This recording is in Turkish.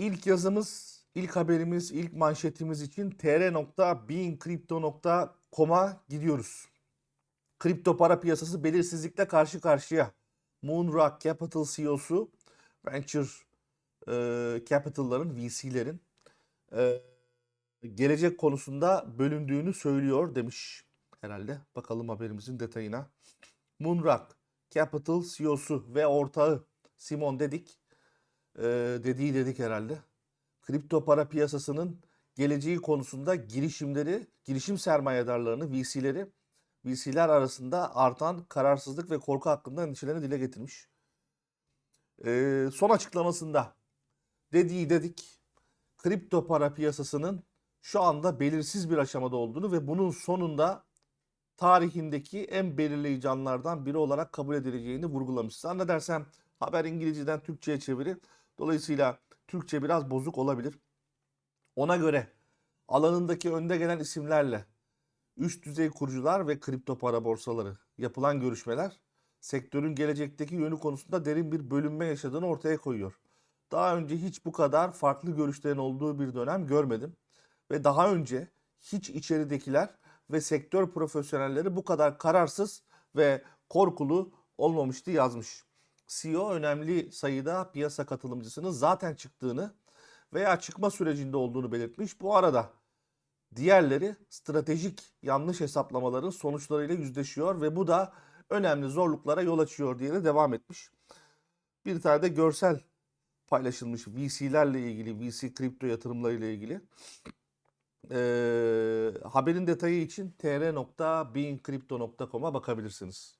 İlk yazımız, ilk haberimiz, ilk manşetimiz için tr.beingcrypto.com'a gidiyoruz. Kripto para piyasası belirsizlikle karşı karşıya. Moonrock Capital CEO'su Venture e, Capital'ların, VC'lerin e, gelecek konusunda bölündüğünü söylüyor demiş herhalde. Bakalım haberimizin detayına. Moonrock Capital CEO'su ve ortağı Simon Dedik e, dediği dedik herhalde. Kripto para piyasasının geleceği konusunda girişimleri, girişim sermayedarlarını, VC'leri, VC'ler arasında artan kararsızlık ve korku hakkında endişelerini dile getirmiş. E, son açıklamasında dediği dedik, kripto para piyasasının şu anda belirsiz bir aşamada olduğunu ve bunun sonunda tarihindeki en belirleyici anlardan biri olarak kabul edileceğini vurgulamış. Zannedersem haber İngilizceden Türkçe'ye çeviri. Dolayısıyla Türkçe biraz bozuk olabilir. Ona göre alanındaki önde gelen isimlerle üst düzey kurucular ve kripto para borsaları yapılan görüşmeler sektörün gelecekteki yönü konusunda derin bir bölünme yaşadığını ortaya koyuyor. Daha önce hiç bu kadar farklı görüşlerin olduğu bir dönem görmedim ve daha önce hiç içeridekiler ve sektör profesyonelleri bu kadar kararsız ve korkulu olmamıştı yazmış. CEO önemli sayıda piyasa katılımcısının zaten çıktığını veya çıkma sürecinde olduğunu belirtmiş. Bu arada diğerleri stratejik yanlış hesaplamaların sonuçlarıyla yüzleşiyor ve bu da önemli zorluklara yol açıyor diye de devam etmiş. Bir tane de görsel paylaşılmış VC'lerle ilgili, VC kripto yatırımlarıyla ilgili. Ee, haberin detayı için tr.beingcrypto.com'a bakabilirsiniz.